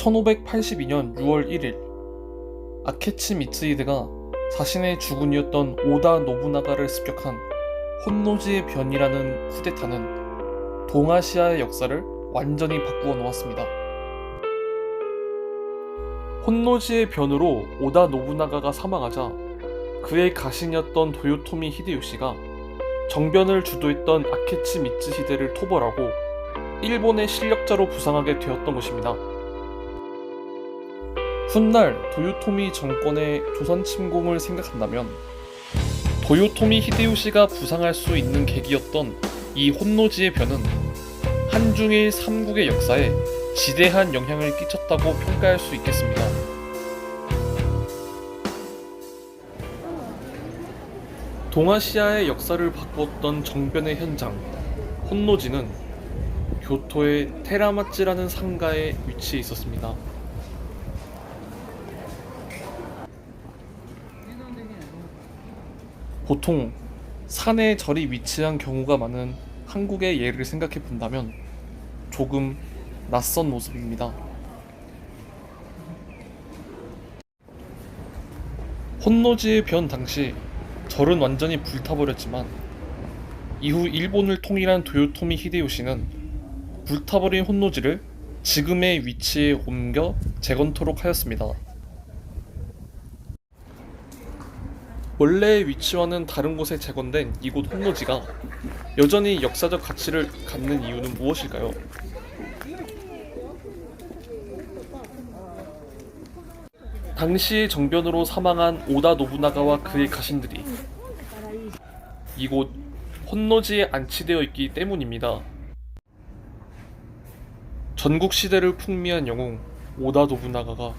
(1582년 6월 1일) 아케치 미츠히데가 자신의 주군이었던 오다 노부나가를 습격한 혼노지의 변이라는 쿠데타는 동아시아의 역사를 완전히 바꾸어 놓았습니다. 혼노지의 변으로 오다 노부나가가 사망하자 그의 가신이었던 도요토미 히데요시가 정변을 주도했던 아케치 미츠히데를 토벌하고 일본의 실력자로 부상하게 되었던 것입니다. 훗날 도요토미 정권의 조선 침공을 생각한다면 도요토미 히데요시가 부상할 수 있는 계기였던 이 혼노지의 변은 한중일 삼국의 역사에 지대한 영향을 끼쳤다고 평가할 수 있겠습니다. 동아시아의 역사를 바꾸었던 정변의 현장 혼노지는 교토의 테라마츠라는 상가에 위치해 있었습니다. 보통 산에 절이 위치한 경우가 많은 한국의 예를 생각해 본다면 조금 낯선 모습입니다. 혼노지의 변 당시 절은 완전히 불타버렸지만 이후 일본을 통일한 도요토미 히데요시는 불타버린 혼노지를 지금의 위치에 옮겨 재건토록 하였습니다. 원래의 위치와는 다른 곳에 재건된 이곳 혼노지가 여전히 역사적 가치를 갖는 이유는 무엇일까요? 당시의 정변으로 사망한 오다 노부나가와 그의 가신들이 이곳 혼노지에 안치되어 있기 때문입니다. 전국 시대를 풍미한 영웅 오다 노부나가가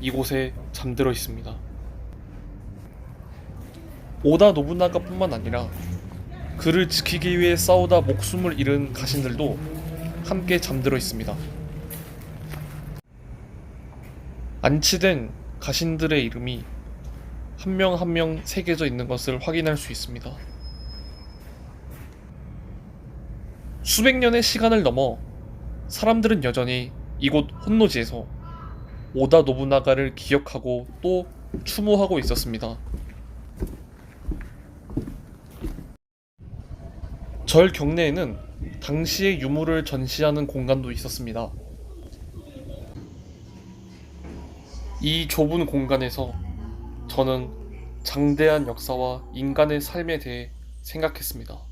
이곳에 잠들어 있습니다. 오다 노부나가뿐만 아니라 그를 지키기 위해 싸우다 목숨을 잃은 가신들도 함께 잠들어 있습니다. 안치된 가신들의 이름이 한명 한 명 새겨져 있는 것을 확인할 수 있습니다. 수백 년의 시간을 넘어 사람들은 여전히 이곳 혼노지에서 오다 노부나가를 기억하고 또 추모하고 있었습니다. 절 경내에는 당시의 유물을 전시하는 공간도 있었습니다. 이 좁은 공간에서 저는 장대한 역사와 인간의 삶에 대해 생각했습니다.